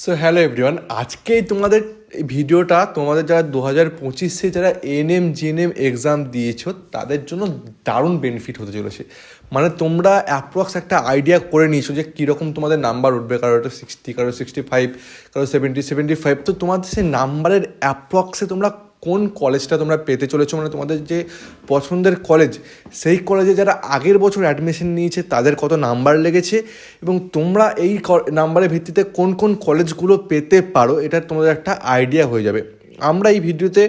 So hello everyone আজকেই তোমাদের ভিডিওটা তোমাদের যারা দু হাজার পঁচিশে যারা এন এনএম জিএনএম এক্সাম দিয়েছ, তাদের জন্য দারুণ বেনিফিট হতে চলেছে। মানে তোমরা অ্যাপ্রক্স একটা আইডিয়া করে নিয়েছো যে কীরকম তোমাদের নাম্বার উঠবে, কারও একটা সিক্সটি কারও সিক্সটি ফাইভ কারও সেভেন্টি সেভেন্টি ফাইভ তো তোমাদের সেই নাম্বারের অ্যাপ্রক্সে তোমরা কোন কলেজটা তোমরা পেতে চলেছো? মানে তোমাদের যে পছন্দের কলেজ সেই কলেজে যারা আগের বছর অ্যাডমিশন নিয়েছে, তাদের কত নাম্বার লেগেছে? এবং তোমরা এই নাম্বারের ভিত্তিতে কোন কোন কলেজগুলো পেতে পারো? এটা তোমাদের একটা আইডিয়া হয়ে যাবে। আমরা এই ভিডিওতে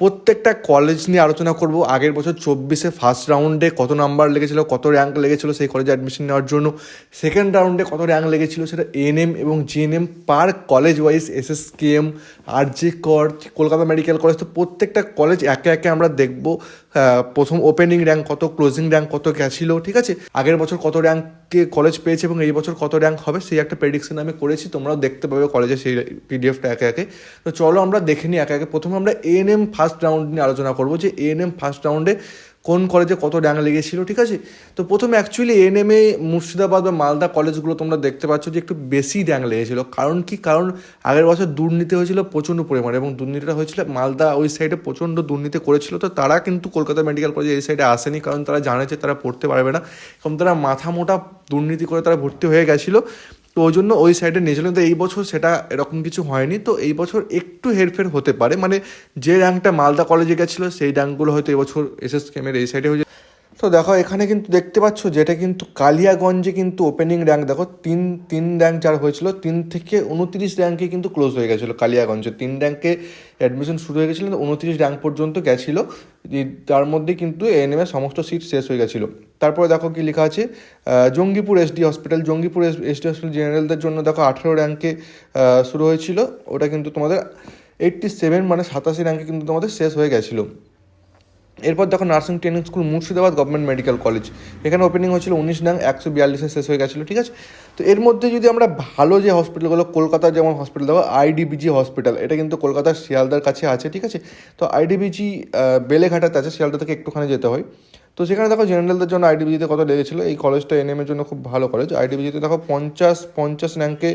প্রত্যেকটা কলেজ নিয়ে আলোচনা করব। আগের বছর চব্বিশে ফার্স্ট রাউন্ডে কত নাম্বার লেগেছিল, কত র্যাঙ্ক লেগেছিল সেই কলেজে অ্যাডমিশন নেওয়ার জন্য। সেকেন্ড রাউন্ডে কত র্যাঙ্ক লেগেছিল সেটা এএনএম এবং GNM per college wise S S K M R G Kar Kolkata medical college তো প্রত্যেকটা কলেজ একে একে আমরা দেখব। প্রথম ওপেনিং র্যাঙ্ক কত ক্লোজিং র্যাঙ্ক কত গেছিল, ঠিক আছে? আগের বছর কত র্যাঙ্কে কলেজ পেয়েছে এবং এই বছর কত র্যাঙ্ক হবে, সেই একটা প্রেডিকশন আমি করেছি, তোমরাও দেখতে পাবে কলেজে সেই পিডিএফটা একে একে। তো চলো আমরা দেখে নিই একে একে। প্রথমে আমরা এএনএম ফার্স্ট রাউন্ড নিয়ে আলোচনা করব। যে এএনএম ফার্স্ট রাউন্ডে কোন কলেজে কত র্যাঙ্ক লেগেছিল, ঠিক আছে? তো প্রথমে অ্যাকচুয়ালি এএনএমে মুর্শিদাবাদ বা মালদা কলেজগুলো তোমরা দেখতে পাচ্ছ যে একটু বেশি র্যাঙ্ক লেগেছিল। কারণ কি? কারণ আগের বছর দুর্নীতি হয়েছিল প্রচণ্ড পরিমাণে এবং দুর্নীতিটা হয়েছিল মালদা ওই সাইডে প্রচণ্ড দুর্নীতি করেছিল। তো তারা কিন্তু কলকাতা মেডিকেল কলেজে এই সাইডে আসেনি কারণ তারা জানে যে তারা পড়তে পারবে না কারণ তারা মাথা মোটা দুর্নীতি করে তারা ভর্তি হয়ে গেছিল। তো ওই জন্য ওই সাইডে নিয়েছিলেন তো এই বছর সেটা এরকম কিছু হয়নি। তো এই বছর একটু হেরফের হতে পারে। মানে যে র্যাঙ্কটা মালদা কলেজে গেছিল, সেই র্যাঙ্কগুলো হয়তো এবছর এস এস কেমের এই সাইডে হয়ে তো দেখো, এখানে কিন্তু দেখতে পাচ্ছ যেটা কিন্তু কালিয়াগঞ্জে কিন্তু ওপেনিং র্যাঙ্ক দেখো, তিন তিন র্যাঙ্ক যার হয়েছিল, তিন থেকে উনত্রিশ র্যাঙ্কে কিন্তু ক্লোজ হয়ে গেছিল কালিয়াগঞ্জে। তিন র্যাঙ্কে অ্যাডমিশন শুরু হয়ে গেছিল, উনত্রিশ র্যাঙ্ক পর্যন্ত গেছিল। তার মধ্যে কিন্তু এএনএম এর সমস্ত সিট শেষ হয়ে গেছিল। তারপরে দেখো কি লেখা আছে Jangipur SD hospital Jangipur S SD hospital জেনারেলদের জন্য দেখো আঠেরো র্যাঙ্কে শুরু হয়েছিল। ওটা কিন্তু তোমাদের এইট্টি সেভেন মানে সাতাশি র্যাঙ্কে কিন্তু তোমাদের শেষ হয়ে গেছিল। এরপর দেখো nursing training school Murshidabad government medical college, এখানে ওপেনিং হয়েছিল উনিশ নাং, একশো বিয়াল্লিশে শেষ হয়ে গেছিল, ঠিক আছে? তো এর মধ্যে যদি আমরা ভালো যে হসপিটালগুলো কলকাতার যেমন হসপিটাল দেখো আইডিবিজি হসপিটাল এটা কিন্তু কলকাতার শিয়ালদার কাছে আছে, ঠিক আছে? তো আইডিবিজি বেলেঘাটাতে আছে, শিয়ালদা থেকে একটুখানি যেতে হয়। তো সেখানে দেখো জেনারেলদের জন্য আইডিবিজিতে কত লেগেছিলো, এই কলেজটা এনএম এর জন্য খুব ভালো কলেজ আইডিবিজিতে দেখো পঞ্চাশ পঞ্চাশ র্যাঙ্কে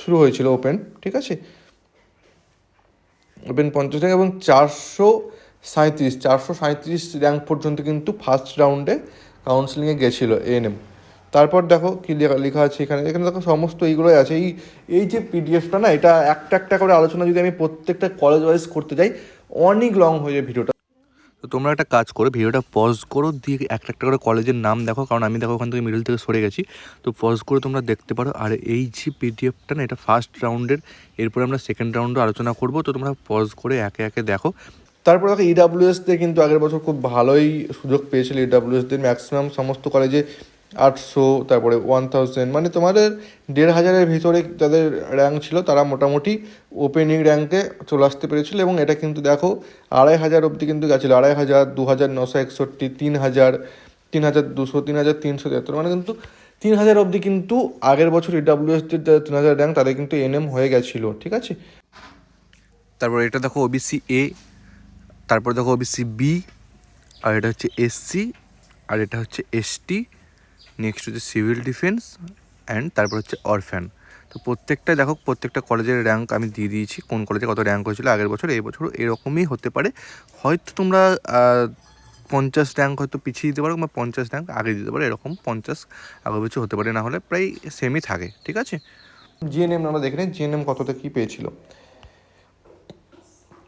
শুরু হয়েছিল ওপেন ঠিক আছে? ওপেন পঞ্চাশ র্যাঙ্ক এবং চারশো সাঁত্রিশ চারশো সাঁত্রিশ র্যাঙ্ক পর্যন্ত কিন্তু ফার্স্ট রাউন্ডে কাউন্সিলিংয়ে গেছিল এএনএম তারপর দেখো কী লেখা আছে এখানে। এখানে দেখো সমস্ত এইগুলোই আছে। এই এই যে পিডিএফটা না, এটা একটা একটা করে আলোচনা যদি আমি প্রত্যেকটা কলেজ ওয়াইজ করতে যাই, অনেক লং হয়ে যায় ভিডিওটা। তো তোমরা একটা কাজ করো, ভিডিওটা পজ করো, দিয়ে একটা একটা করে কলেজের নাম দেখো, কারণ আমি দেখো ওখান থেকে মিডল থেকে সরে গেছি। তো পজ করে তোমরা দেখতে পারো। আর এই যে পিডিএফটা না, এটা ফার্স্ট রাউন্ডের এরপরে আমরা সেকেন্ড রাউন্ডে আলোচনা করব। তো তোমরা পজ করে একে একে দেখো। তারপর দেখো ইডাব্লিউএসদের কিন্তু আগের বছর খুব ভালোই সুযোগ পেয়েছিল ইডাব্লিউএসদের ম্যাক্সিমাম সমস্ত কলেজে আটশো, তারপরে ওয়ান থাউজেন্ড মানে তোমাদের দেড় হাজারের ভিতরে যাদের র্যাঙ্ক ছিল, তারা মোটামুটি ওপেনিং র্যাঙ্কে চলে আসতে পেরেছিল এবং এটা কিন্তু দেখো আড়াই হাজার অবধি কিন্তু গেছিল, আড়াই হাজার, দু হাজার নশো একষট্টি, তিন হাজার তিন হাজার দুশো, তিন হাজার তিনশো তিয়াত্তর মানে কিন্তু তিন হাজার অবধি কিন্তু আগের বছর ইডাব্লিউএসদের যারা তিন হাজার র্যাঙ্ক তাদের কিন্তু এনএম হয়ে গেছিল, ঠিক আছে? তারপর এটা দেখো ওবিসি এ তারপর দেখো ওবিসি বি আর এটা হচ্ছে এসসি আর এটা হচ্ছে এসটি নেক্সট হচ্ছে সিভিল ডিফেন্স অ্যান্ড তারপর হচ্ছে অরফ্যান তো প্রত্যেকটা, দেখো প্রত্যেকটা কলেজের র্যাঙ্ক আমি দিয়ে দিয়েছি, কোন কলেজে কত র্যাঙ্ক হয়েছিল, আগের বছর, এই বছর এরকমই হতে পারে। হয়তো তোমরা পঞ্চাশ র্যাঙ্ক হয়তো পিছিয়ে দিতে পারো বা পঞ্চাশ র্যাঙ্ক আগে দিতে পারো, এরকম পঞ্চাশ আগে পিছু হতে পারে, না হলে প্রায় সেমই থাকে, ঠিক আছে? জিএনএম আমরা দেখে নিই জিএনএম কতটা কী পেয়েছিল?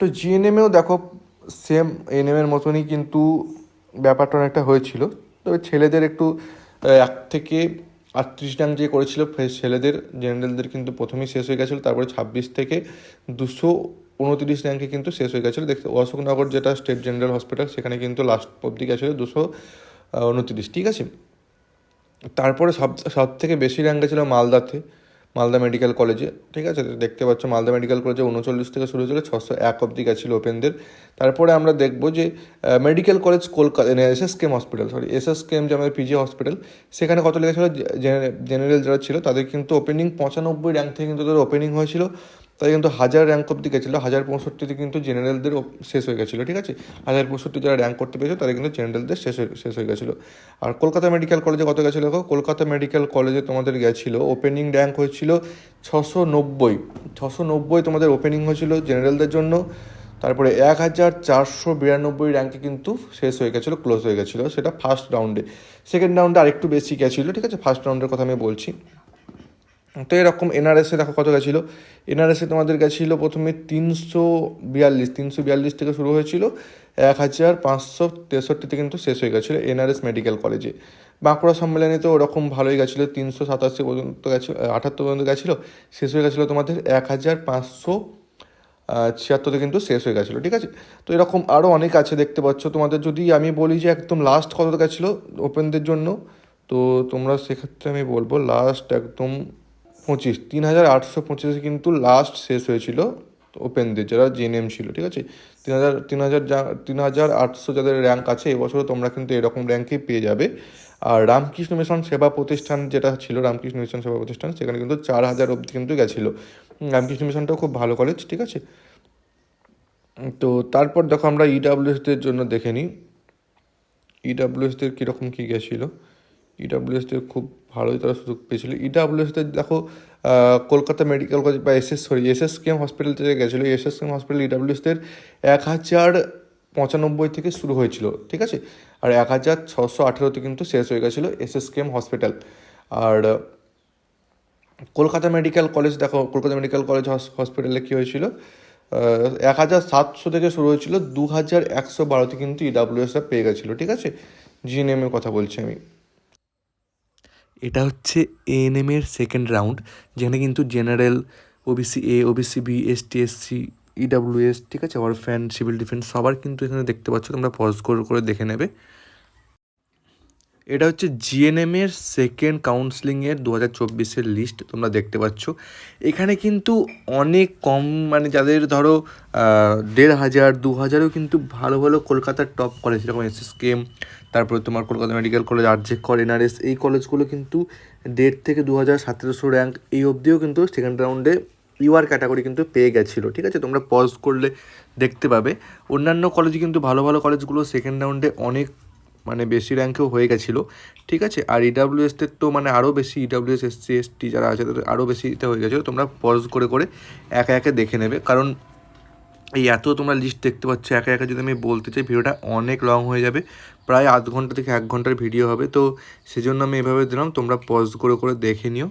তো জিএনএমেও দেখো সেম এনএমের মতনই কিন্তু ব্যাপারটা অনেকটা হয়েছিল। তবে ছেলেদের একটু এক থেকে আটত্রিশ ডাং যে করেছিল ছেলেদের, জেনারেলদের কিন্তু প্রথমেই শেষ হয়ে গেছিল, তারপরে ছাব্বিশ থেকে দুশো উনত্রিশ র্যাঙ্কে কিন্তু শেষ হয়ে গেছিল। দেখতে, অশোকনগর যেটা স্টেট জেনারেল হসপিটাল, সেখানে কিন্তু লাস্ট অবধি গেছিল দুশো উনত্রিশ, ঠিক আছে? তারপরে সব সব থেকে বেশি র্যাঙ্ক ছিল মালদাতে। মালদা মেডিকেল কলেজে, ঠিক আছে? দেখতে পাচ্ছ মালদা মেডিকেল কলেজে উনচল্লিশ থেকে শুরু হয়েছিল, ছশো এক অব্দি গেছিল ওপেনদের তারপরে আমরা দেখব যে medical college Kolkata S S KM hospital sorry S S KM যে আমাদের পিজি হসপিটাল সেখানে কত লেগেছিলো? জেনারেল যারা ছিল, তাদের কিন্তু ওপেনিং পঁচানব্বই র্যাঙ্ক থেকে কিন্তু তাদের ওপেনিং হয়েছিল। তাই কিন্তু হাজার র্যাঙ্ক অব্দি গেছিল, হাজার পঁয়ষট্টিতে কিন্তু জেনারেলদের শেষ হয়ে গেছিল, ঠিক আছে? হাজার পঁয়ষট্টি যারা র্যাঙ্ক করতে পেরেছে, তারা কিন্তু জেনারেলদের শেষ শেষ হয়ে গেছিল। আর কলকাতা মেডিকেল কলেজে কত গেছিল দেখো? কলকাতা মেডিকেল কলেজে তোমাদের গেছিল ওপেনিং র্যাঙ্ক হয়েছিল ছশো নব্বই। ছশো নব্বই তোমাদের ওপেনিং হয়েছিল জেনারেলদের জন্য। তারপরে এক হাজার চারশো বিরানব্বই র্যাঙ্কে কিন্তু শেষ হয়ে গেছিল ক্লোজ হয়ে গেছিল, সেটা ফার্স্ট রাউন্ডে সেকেন্ড রাউন্ডে আরেকটু বেশি গেছিল, ঠিক আছে? ফার্স্ট রাউন্ডের কথা আমি বলছি। তো এরকম এনআরএসে দেখো কত গেছিল? এনআরএসে তোমাদের গেছিল প্রথমে তিনশো বিয়াল্লিশ তিনশো বিয়াল্লিশ থেকে শুরু হয়েছিল। এক হাজার পাঁচশো তেষট্টিতে কিন্তু শেষ হয়ে গেছিল এনআরএস মেডিকেল কলেজে বাঁকুড়া সম্মেলনে তো ওরকম ভালোই গেছিল, তিনশো সাতাশি পর্যন্ত গেছিল আঠাত্তর পর্যন্ত গেছিল, শেষ হয়ে গেছিল তোমাদের এক হাজার পাঁচশো ছিয়াত্তরে কিন্তু শেষ হয়ে গেছিল, ঠিক আছে? তো এরকম আরও অনেক আছে দেখতে পাচ্ছ। তোমাদের যদি আমি বলি যে একদম লাস্ট কত গেছিল ওপেনদের জন্য, তো তোমরা সেক্ষেত্রে আমি বলব লাস্ট একদম পঁচিশ, তিন হাজার আটশো পঁচিশে কিন্তু লাস্ট শেষ হয়েছিল ওপেনদের যারা জেএনএম ছিল, ঠিক আছে? তিন হাজার তিন হাজার যা- তিন হাজার আটশো যাদের র্যাঙ্ক আছে, এবছরও তোমরা কিন্তু এরকম র্যাঙ্কেই পেয়ে যাবে। আর রামকৃষ্ণ মিশন সেবা প্রতিষ্ঠান যেটা ছিল, রামকৃষ্ণ মিশন সেবা প্রতিষ্ঠান, সেখানে কিন্তু চার হাজার অবধি কিন্তু গেছিল। রামকৃষ্ণ মিশনটাও খুব ভালো কলেজ ঠিক আছে? তো তারপর দেখো আমরা ইডাব্লিউএসদের জন্য দেখে নিই। ইডাব্লিউএসদের কীরকম কী গেছিল? ইডাব্লিউএসদের খুব ভালোই তারা সুযোগ পেয়েছিল। ইডাব্লিউএসদের দেখো কলকাতা মেডিকেল কলেজ বা S S sorry S S KM hospital থেকে গেছিল এস এস কেম হসপিটাল ইডাব্লিউএসদের এক হাজার পঁচানব্বই থেকে শুরু হয়েছিল, ঠিক আছে? আর এক হাজার ছশো আঠেরোতে কিন্তু শেষ হয়ে গেছিল এসএস কেম হসপিটাল আর, কলকাতা মেডিকেল কলেজ দেখো, কলকাতা মেডিকেল কলেজ হসপিটালে কী হয়েছিল? এক হাজার সাতশো থেকে শুরু হয়েছিল, দু হাজার একশো বারোতে কিন্তু ইডাব্লিউএসরা পেয়ে গেছিল, ঠিক আছে? জিএনএম এর কথা বলছি আমি। এটা হচ্ছে এএনএম এর সেকেন্ড রাউন্ড যেখানে কিন্তু general OBC A OBC B S T S ST SC EWS ঠিক আছে? অরফ্যান সিভিল ডিফেন্স সবার কিন্তু এখানে দেখতে পাচ্ছ, তোমরা পজ করে করে দেখে নেবে। এটা হচ্ছে জিএনএম এর সেকেন্ড কাউন্সিলিংয়ের দু হাজার চব্বিশের লিস্ট তোমরা দেখতে পাচ্ছ। এখানে কিন্তু অনেক কম মানে যাদের ধরো দেড় হাজার, দু হাজারও কিন্তু ভালো ভালো কলকাতার টপ কলেজ যেরকম এস এস কেম তারপরে তোমার Kolkata medical college RG Kar NRS এই কলেজগুলো কিন্তু দেড় থেকে দু হাজার সতেরোশো র্যাঙ্ক এই অবধিও কিন্তু সেকেন্ড রাউন্ডে ইউআর ক্যাটাগরি কিন্তু পেয়ে গেছিল, ঠিক আছে? তোমরা পজ করলে দেখতে পাবে। অন্যান্য কলেজে কিন্তু ভালো ভালো কলেজগুলো সেকেন্ড রাউন্ডে অনেক মানে বেশি র্যাঙ্কেও হয়ে গেছিল। ঠিক আছে? আর ইডাব্লিউএসদের তো মানে আরও বেশি ইডাব্লিউএস এসসি এসটি যারা আছে তাদের আরও বেশিতে হয়ে গেছিল। তোমরা পজ করে করে একে একে দেখে নেবে। কারণ এই এত তোমরা লিস্ট দেখতে পাচ্ছ, একে একে যদি আমি বলতে চাই ভিডিওটা অনেক লং হয়ে যাবে। প্রায় আধ ঘণ্টা থেকে এক ঘণ্টার ভিডিও হবে। তো সেজন্য আমি এভাবে দিলাম। তোমরা পজ করে করে দেখে নিও।